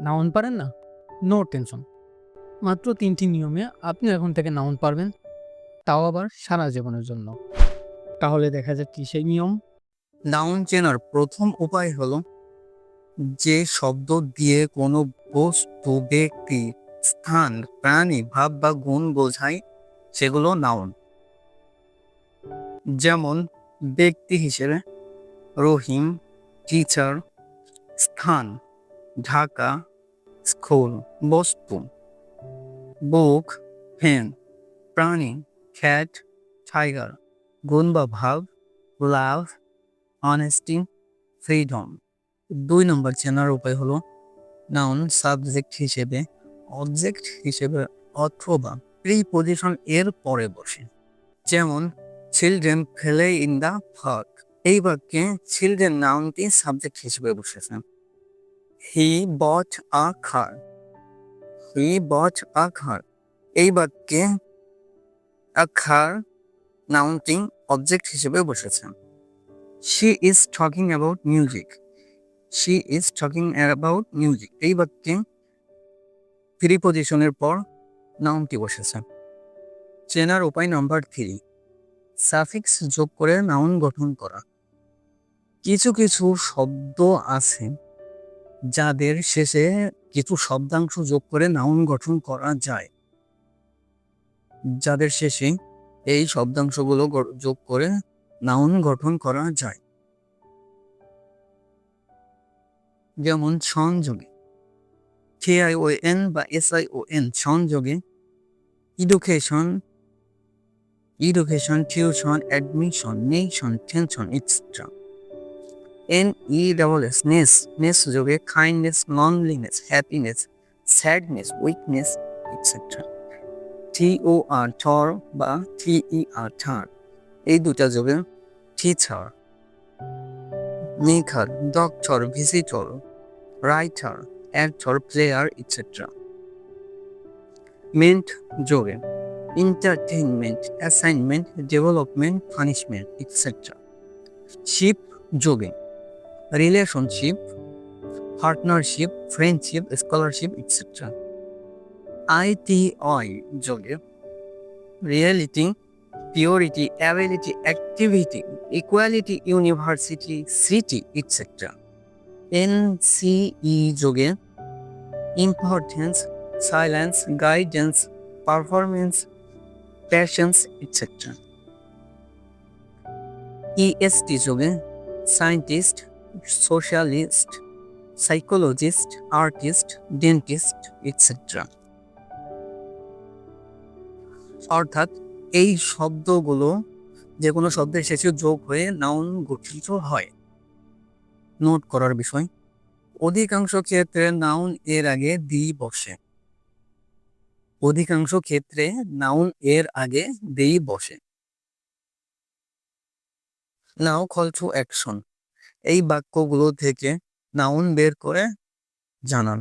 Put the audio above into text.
Noun পারেন না? No tension মাত্র তিনটি নিয়মে আপনি এখন থেকে নাউন পারবেন, তাও আবার সারা জীবনের জন্য। তাহলে দেখা কি সেই নিয়ম। নাউন চেনার প্রথম উপায় হলো যে শব্দ দিয়ে কোনো বস্তু, ব্যক্তি, স্থান, প্রাণী, ভাব বা গুণ বোঝায় সেগুলো নাউন। যেমন ব্যক্তি হিসেবে রহিম টিচার স্থান, ঢাকা স্কুল বস্তু বুক পেন প্রাণী খ্যাট টাইগার গুণ বা ভাব লাভ অনেস্টি ফ্রিডম দুই নম্বর চেনার উপায় হলো নাউন সাবজেক্ট হিসেবে অবজেক্ট হিসেবে অথবা প্রিপজিশন এর পরে বসে। যেমন চিলড্রেন ফেলে ইন দ্য পার্ক এই বাক্যে চিলড্রেন নাউনটি সাবজেক্ট হিসেবে বসেছে। হি বট আ কার হি বট আ কার এই বাক্যে আ কার নাউনটি অবজেক্ট হিসেবে বসেছে। She is talking about music she is talking about music এই বাক্যে প্রিপজিশনের পর নাউনটি বসেছে। চেনার উপায় নাম্বার থ্রি সাফিক্স যোগ করে নাউন গঠন করা। কিছু কিছু শব্দ আছে যাদের শেষে কিছু শব্দাংশ যোগ করে নাউন গঠন করা যায়। যাদের শেষে এই শব্দাংশগুলো যোগ করে নাউন গঠন করা যায়। যেমন সংযোগে। কে আই ও এন বা এস আই ও এন সংযোগে education education tuition admission nation tension etcetera N E double S ness ness যোগে kindness loneliness happiness sadness weakness etcetera T O R tor বা T E R ter এই দুটা যোগে teacher maker doctor visitor writer actor player etcetera ment যোগে entertainment, assignment, development punishment, etc. Ship যোগে relationship partnership friendship scholarship etcetera ITI যোগে reality purity ability activity equality university city etcetera NCE যোগে importance silence guidance performance passions etcetera EST যোগে scientist socialist psychologist artist dentist etcetera অর্থাৎ এই শব্দগুলো যে কোনো শব্দের শেষে যোগ হয়ে নাউন গঠিত হয়। নোট করার বিষয়, অধিকাংশ ক্ষেত্রে নাউন এর আগে দি বসে। অধিকাংশ ক্ষেত্রে নাউন এর আগে দেই বসে। নাও টু অ্যাকশন এই বাক্যগুলো থেকে নাউন বের করে জানান।